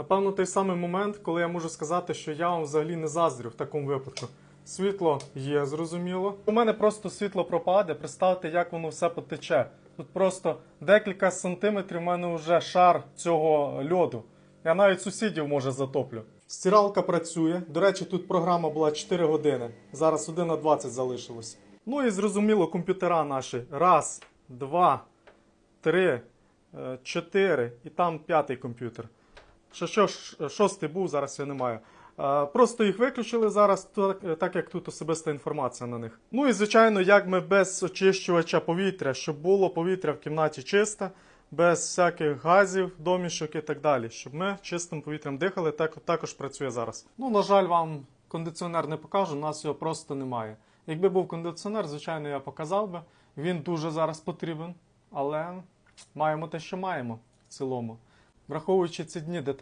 Напевно, той самий момент, коли я можу сказати, що я вам взагалі не заздрю в такому випадку. Світло є, зрозуміло. У мене просто світло пропаде, представте, як воно все потече. Тут просто декілька сантиметрів у мене вже шар цього льоду. Я навіть сусідів може затоплю. Стиралка працює. До речі, тут програма була 4 години. Зараз 1 на 20 залишилось. Ну і зрозуміло, комп'ютера наші. Раз, два, три, е, чотири. І там п'ятий комп'ютер. Що, ж, шостий був, зараз я не маю. Просто їх виключили зараз, так як тут особиста інформація на них. Ну і звичайно, як ми без очищувача повітря, щоб було повітря в кімнаті чисте, без всяких газів, домішок і так далі. Щоб ми чистим повітрям дихали, так також працює зараз. Ну, на жаль, вам кондиціонер не покажу, у нас його просто немає. Якби був кондиціонер, звичайно, я показав би. Він дуже зараз потрібен, але маємо те, що маємо в цілому. Враховуючи ці дні, де